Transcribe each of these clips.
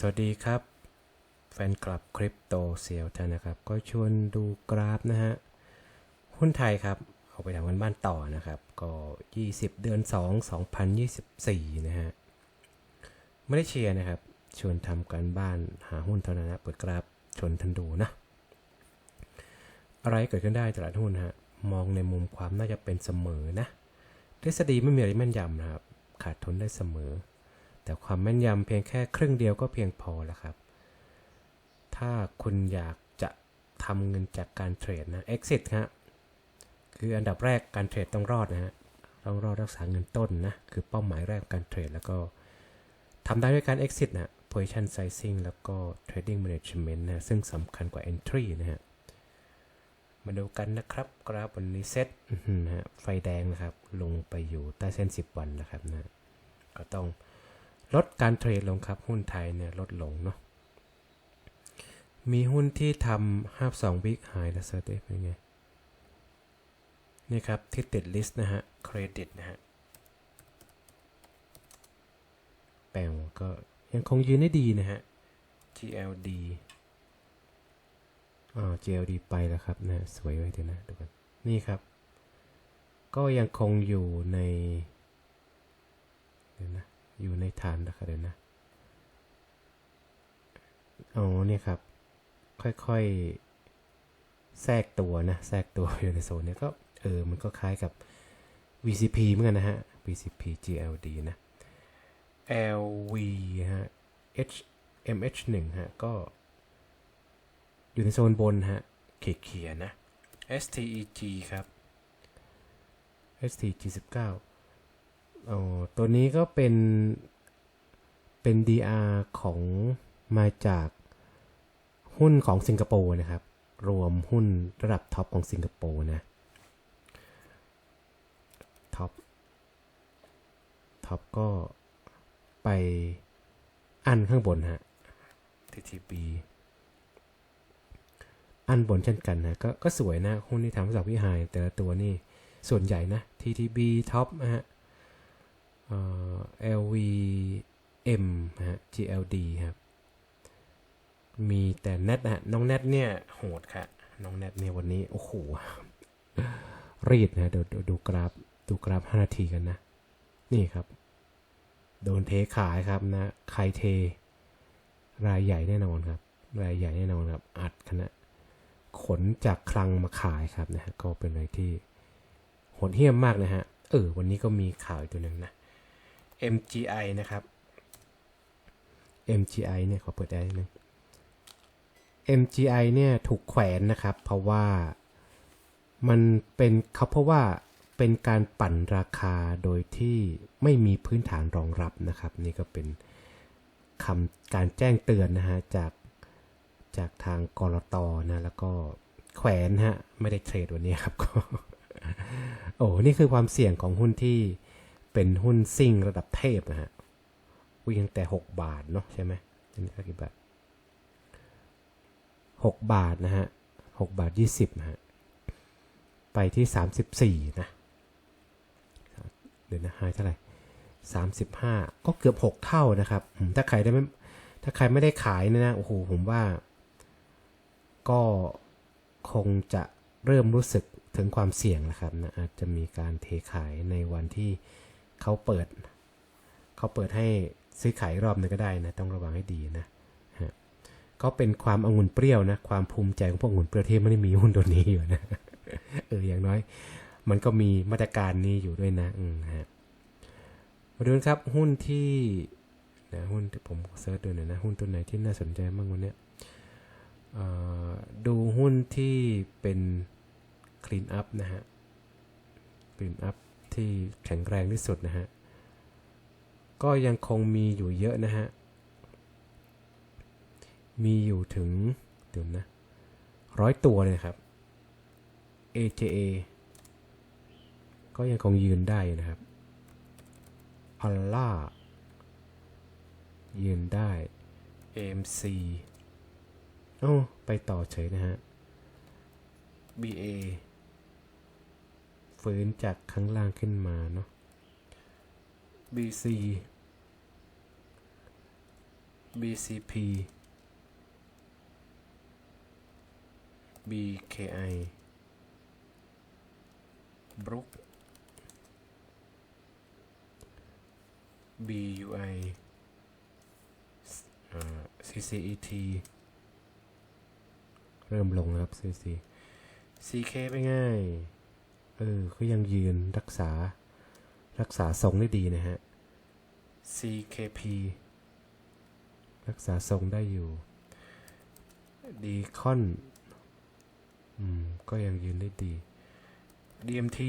สวัสดีครับ แฟนคลับคริปโตเซียวท่านนะครับ ก็ชวนดูกราฟนะฮะ หุ้นไทยครับ เอาไปทำกันบ้านต่อนะครับ ก็ 20 เดือน 2 2024 นะฮะ ไม่ได้เชียร์นะครับ ชวนทำการบ้านหาหุ้นเท่านั้นนะเปิดกราฟชวนทันดูนะ อะไรเกิดขึ้นได้ตลาดหุ้นฮะ มองในมุมความน่าจะเป็นเสมอนะทฤษฎีไม่มีอะไรแม่นยำนะครับ ขาดทุนได้เสมอ แต่ความแม่นยำเพียงแค่ครึ่งเดียวก็เพียงพอแล้วครับ ถ้าคุณอยากจะทำเงินจากการเทรดนะ exit ฮะคืออันดับแรกการเทรดต้องรอดนะฮะต้องรอดรักษาเงินต้นนะ คือเป้าหมายแรกการเทรดแล้วก็ทำได้ด้วยการ exit นะ position sizing แล้วก็ trading management นะ ซึ่งสำคัญกว่า entry นะฮะ มาดูกันนะครับ กราฟวันนี้เซ็ตอื้อหือฮะ ไฟแดงนะครับ ลงไปอยู่ใต้เส้น 10 วันนะครับนะ ก็ต้อง ลดการเทรดลงครับหุ้นไทยเนี่ยลดลงเนาะมีหุ้นที่ทำห้าสองวิกหายแล้วเซอร์เตเป็นไงนี่ครับ ที่ติดลิสต์นะฮะ เครดิตนะฮะแปลงก็ยังคงยืนได้ดีนะฮะ GLD อ่า GLD ไปแล้วครับนะสวยไว้เดี๋ยวนะดูกันนี่ครับ ก็ยังคงอยู่ในเดี๋ยวนะ อยู่ในฐานนะครับเดี๋ยวนะอ๋อเนี่ยครับ ค่อยๆ แทรกตัวนะ แทรกตัวอยู่ในโซนเนี้ยก็เออ มันก็คล้ายกับ VCP เหมือนกันนะฮะ VCP GLD นะ LV ฮะ H MH1 ฮะ ก็อยู่ในโซนบนฮะเขียนนะ STEG ครับ STG19 โอ้ตัวนี้ก็เป็นเป็น DR ของมาจากหุ้นของสิงคโปร์นะครับ รวมหุ้นระดับท็อปของสิงคโปร์นะท็อปท็อปก็ไปอันข้างบนฮะ TTB อันบนเช่นกันนะกก็สวยนะหุ้นที่ทำสำหรับวิหายแต่ละตัวนี่ ส่วนใหญ่นะ TTB ท็อปนะฮะ เอ่อ LVM ฮะ GLD ครับ มีแต่แนทนะฮะ น้องแนทเนี่ยโหดค่ะ น้องแนทเนี่ยวันนี้ โอ้โห รีดนะเดูดูดูกราฟ ดูกราฟ 5 นาทีกันนะ นี่ครับ โดนเทขายครับนะ ใครเท รายใหญ่แน่นอนครับ รายใหญ่แน่นอนครับ อัดคณะ ขนจากคลังมาขายครับนะฮะ ก็เป็นอะไรที่โหดเหี้ยมมากนะฮะ เออ วันนี้ก็มีข่าวอีกตัวหนึ่งนะ MGI นะครับ MGI เนี่ยขอเปิดได้นึง MGI เนี่ยถูกแขวนนะครับ เพราะว่ามันเป็นเขาเพราะว่าเป็นการปั่นราคาโดยที่ไม่มีพื้นฐานรองรับนะครับ นี่ก็เป็นคำการแจ้งเตือนนะฮะจากจากทางกรตนะแล้วก็แขวนฮะไม่ได้เทรดวันนี้ครับก็โอ้นี่คือความเสี่ยงของหุ้นที่ เป็นหุ้นซิ่งระดับเทพนะฮะวิ่งแต่ 6 บาทเนาะใช่ไหมอันนี้กี่บาท6บาทนะฮะ6บาท20นะฮะไปที่34นะเดี๋ยวนะหายเท่าไหร่35ก็เกือบ6เท่านะครับถ้าใครได้ไม่ถ้าใครไม่ได้ขายเนยนะโอ้โหผมว่า ก็คงจะเริ่มรู้สึกถึงความเสี่ยงนะครับนะอาจจะมีการเทขายในวันที่ เขาเปิด เขาเปิดให้ซื้อขายรอบนึงก็ได้นะ ต้องระวังให้ดีนะฮะก็เป็นความองุ่นเปรี้ยวนะ ความภูมิใจของพวกองุ่นเปรี้ยวที่ไม่ได้มีหุ้นตัวนี้อยู่นะ เออ อย่างน้อย มันก็มีมาตรการนี้อยู่ด้วยนะ อืมฮะ มาดูนะครับ หุ้นที่นะหุ้นที่ผมเซิร์ชดูหน่อยนะ หุ้นตัวไหนที่น่าสนใจบ้างวันนี้ดูหุ้นที่เป็นคลีนอัพนะฮะคลีนอัพ ที่แข็งแรงที่สุดนะฮะ ก็ยังคงมีอยู่เยอะนะฮะ มีอยู่ถึงเดี๋ยวนะร้อยตัวเลยครับ AJA ก็ยังคงยืนได้นะครับอัลล่ายืนได้ AMC เอ้ไปต่อเฉยนะฮะ BA ฟื้นจากข้างล่างขึ้นมาเนาะ BC BCP BKI Brook BUI CCET เริ่มลงนะครับ CC CK ไปง่าย เออก็ยังยืนรักษารักษาทรงได้ดีนะฮะ CKP รักษาทรงได้อยู่ ดีคอน อืม ก็ยังยืนได้ดี DMT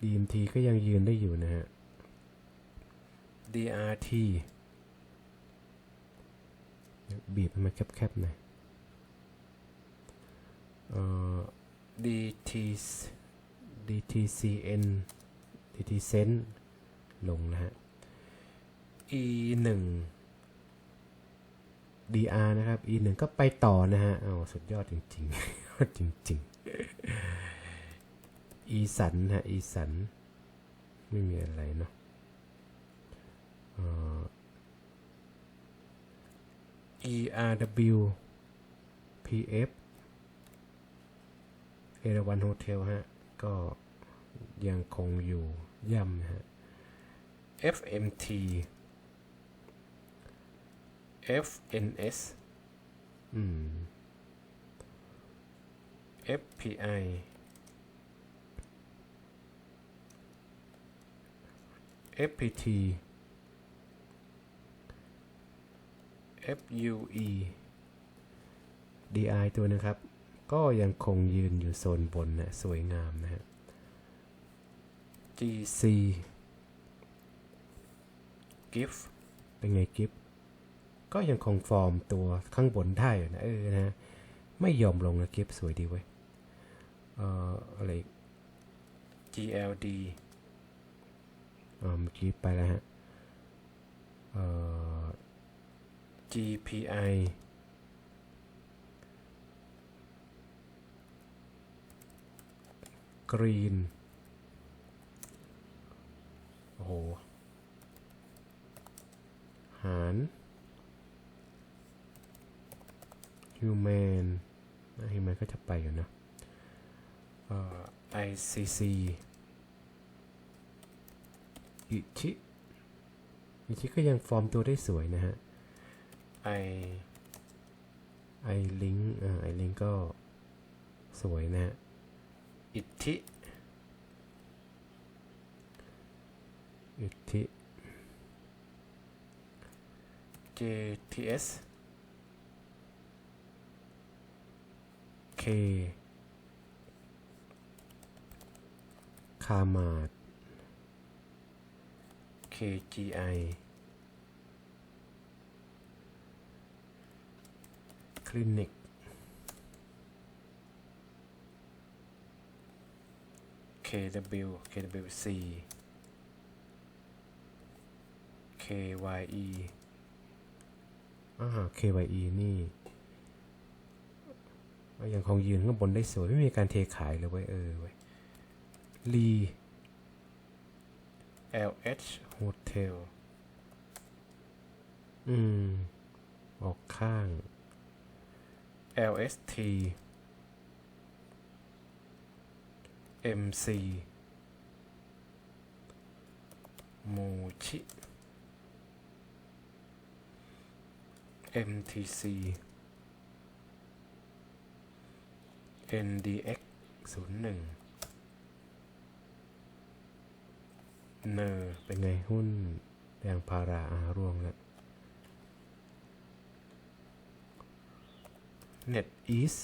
DMT ก็ยังยืนได้อยู่นะฮะ DRT บีบให้มันแคบๆหน่อยเอ่อ DT DTCN dtcen ลงนะฮะ E 1 DR นะครับ E 1ก็ไปต่อนะฮะเอาสุดยอดจริงๆ จริงๆ E สันฮะ E สันไม่มีอะไรเนาะอ ERW PF เอราวันโฮเทลฮะ ก็ยังคงอยู่ย่ำนะฮะ FMT FNS อืม FPI FPT FUE DI ตัวนะครับ ก็ยังคงยืนอยู่โซนบนนะสวยงามนะฮะ GC GIF เป็นไง GIF ก็ยังคงฟอร์มตัวข้างบนได้อยู่นะเออนะ ไม่ยอมลงนะ GIF สวยดีเว้ยเอ่ออะไร GLD อ่าเมื่อกี้ไปแล้วฮะเอ่อ GPI Green โอ้โห หาร Human นะ Human ก็จะไปอยู่นะเอ่อ ICC อิชิอิชิก็ยังฟอร์มตัวได้สวยนะฮะ ไอ ไอลิงอาไอลิงก็สวยนะฮะ อิทธิ อิทธิ JTS K คามาด KGI คลินิก KW KWC KYE อ่า KYE นี่ก็ยังคงยืนข้างบนได้สวย ไม่มีการเทขายเลยเว้ย เออเว้ยลี LH Hotel อืม ออกข้าง LST MC โมชิ MTC NDX 01เนอร์เป็นไงหุ้นแดงพาราอาร่วงแล้ว Net East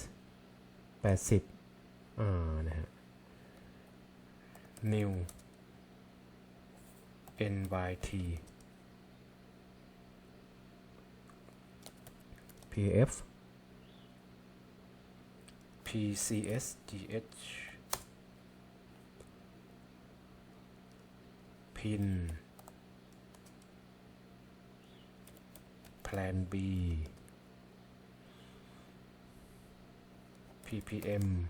80อ่า นะฮะ New NYT PF PCSGH PIN Plan B PPM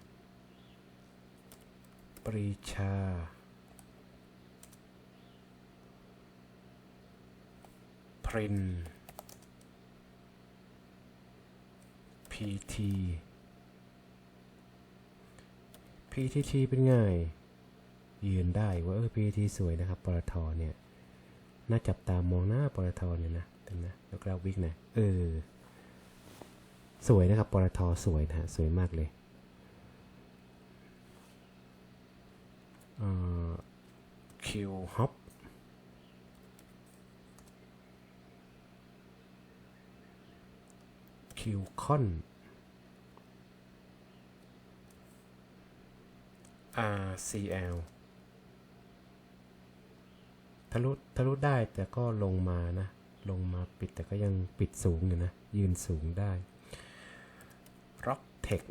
ปรีชา พริน พีที พีทีทีเป็นไง ยืนได้ว่าเออพีทีสวยนะครับ ปรทเนี่ย น่าจับตามองหน้าปรทเนี่ยนะเห็นไหแล้วกราวิกนะ เออ สวยนะครับ ปรทสวยนะสวยมากเลย คิวฮอปคิวคอนอ RCL ทะลุทะลุได้แต่ก็ลงมานะ ลงมาปิดแต่ก็ยังปิดสูงอยู่นะ ยืนสูงได้ Rock Tech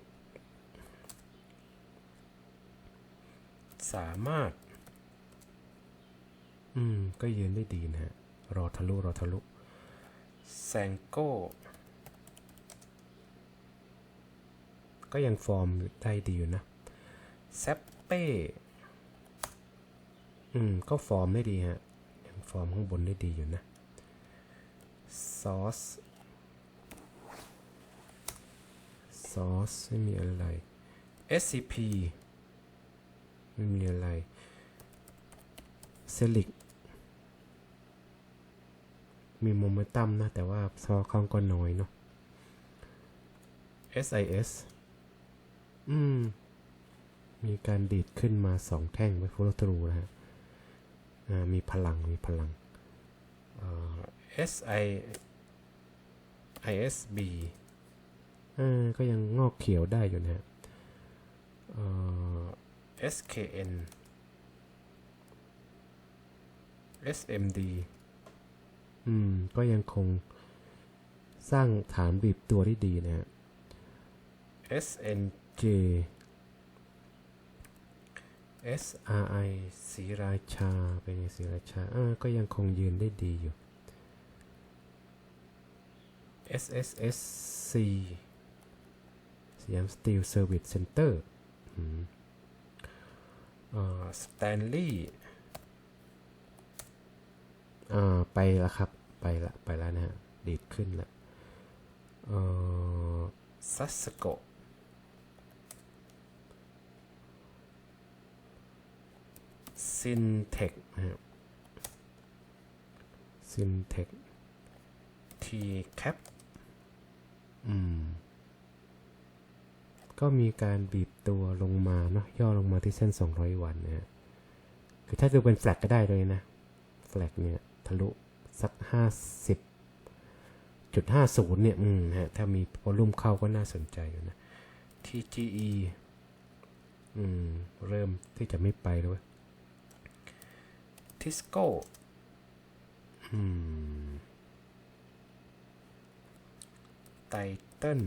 สามารถ อืม ก็ยืนได้ดีนะฮะ รอทะลุ รอทะลุแซงโก้ ก็ยังฟอร์มได้ดีอยู่นะแซปเป้ อืม ก็ฟอร์มได้ดีฮะ ยังฟอร์มข้างบนได้ดีอยู่นะซอสซอสไม่มีอะไร SCP ไม่มีอะไรเซลิกมีโมเมนตัมนะ แต่ว่าซอเขาก็น้อยเนาะ SIS อืม มีการดีดขึ้นมาสองแท่งไปโฟลตรูนะฮะมีพลัง มีพลัง SI ISB อ่าก็ยังงอกเขียวได้อยู่นะฮะ SKN SMD อืม ก็ยังคงสร้างฐานบีบตัวได้ดีนะฮะ SNJ SRI ศรีราชา เป็นไงศรีราชา อ่า ก็ยังคงยืนได้ดีอยู่ SSSC สยามสตีลเซอร์วิสเซ็นเตอร์ สแตนลีย์อ่าไปแล้วครับ ไปละ ไปแล้วนะฮะ ดีดขึ้นละเอ่อซัสโกซินเทคนะครับซินเทคทีแคปอืม ก็มีการบีบ ตัวลงมาเนาะย่อลงมาที่เส้น 200 วันนะฮะคือถ้าดูเป็นแฟลกก็ได้เลยนะแฟลกเนี่ยทะลุสัก 50จุด50 เนี่ยอืมฮะถ้ามีวอลุ่มเข้าก็น่าสนใจอยู่นะ TGE อืม เริ่มที่จะไม่ไปแล้วเว้ยทิสโก้อืมไตเติ้เอ่อ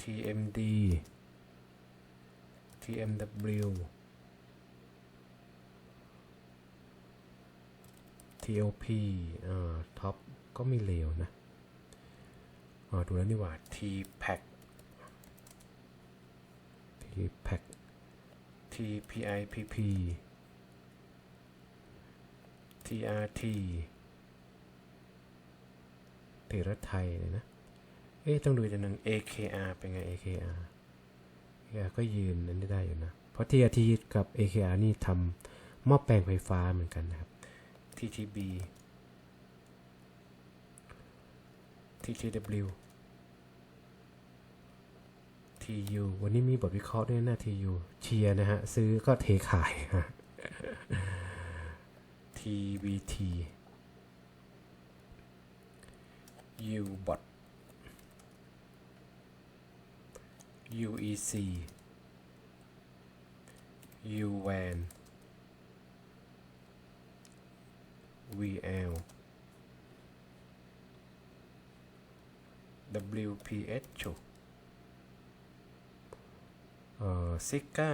TMD TMW TOP อ่าท็อปก็ไม่เลวนะอ๋อดูแล้วนี่หว่า TPAC TPAC TPIPP TRT เทรไทยเลยนะ เอ๊ะต้องดูจะนึง AKR เป็นไง AKR AKR ก็ยืนนั้นได้อยู่นะ เพราะ TRT กับ AKR นี่ทำหม้อแปลงไฟฟ้าเหมือนกันนะครับ TTB TTW TU วันนี้มีบทวิเคราะห์ด้วยนะ TU เชียนะฮะ ซื้อก็เทขายฮะ TBT UBOT UEC UWAN VL WPH เอ่อซิก้า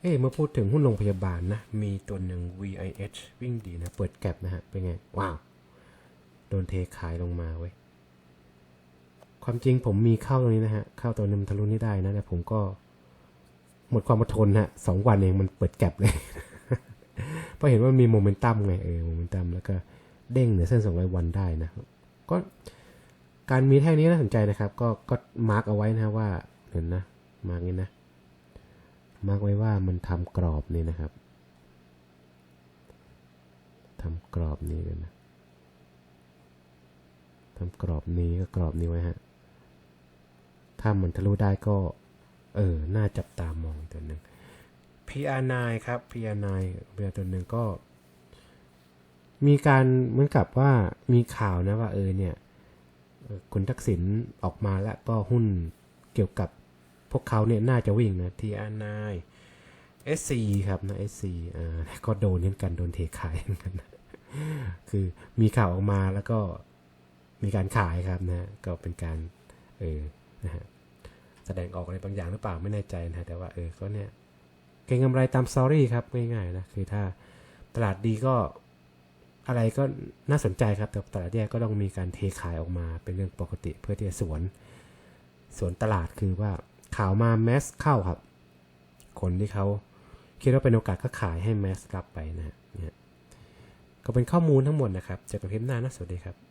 เอ้เมื่อพูดถึงหุ้นโรงพยาบาลนะ มีตัวหนึ่ง VIH วิ่งดีนะ เปิดแก็บนะฮะ เป็นไง ว้าว โดนเทขายลงมาเว้ย ความจริงผมมีเข้าตรงนี้นะฮะเข้าตัวนึงทะลุนี่ได้นะแต่ผมก็หมดความอดทนฮะสองวันเองมันเปิดแก็บเลย เพราะเห็นว่ามีโมเมนตัมไงเออโมเมนตัมแล้วก็เด้งเหนือเส้น 200 วันได้นะก็การมีแท่งนี้น่าสนใจนะครับ ก็ก็มาร์กเอาไว้นะว่าเห็นนะมาร์กนี้นะมาร์กไว้ว่ามันทำกรอบนี่นะครับทำกรอบนี้กันนะทำกรอบนี้ก็กรอบนี้ไว้ฮะ ถ้ามันทะลุได้ก็ เออ น่าจับตามองตัวหนึ่ง PR9 ครับ PR9 PR ตัวหนึ่งก็ มีการเหมือนกับว่ามีข่าวนะว่าเออเนี่ยคุณทักษิณออกมาแล้วก็หุ้นเกี่ยวกับพวกเขาเนี่ยน่าจะวิ่งนะ TR9 SC ครับนะ SC อ่าก็โดนเหมือนกันโดนเทขายเหมือนกันนะคือมีข่าวออกมาแล้วก็มีการขายครับนะ ก็เป็นการเออ นะฮะแสดงออกอะไรบางอย่างหรือเปล่าไม่แน่ใจนะแต่ว่าเออก็เนี่ยเก็งกำไรตามสตอรี่ครับง่ายๆนะคือถ้าตลาดดีก็อะไรก็น่าสนใจครับ แต่ตลาดแย่ก็ต้องมีการเทขายออกมาเป็นเรื่องปกติเพื่อที่จะสวนสวนตลาดคือว่าข่าวมาแมสเข้าครับ คนที่เขาคิดว่าเป็นโอกาสก็ขายให้แมสกลับไปนะฮะเนี่ยก็เป็นข้อมูลทั้งหมดนะครับเจอกันคลิปหน้านะสวัสดีครับ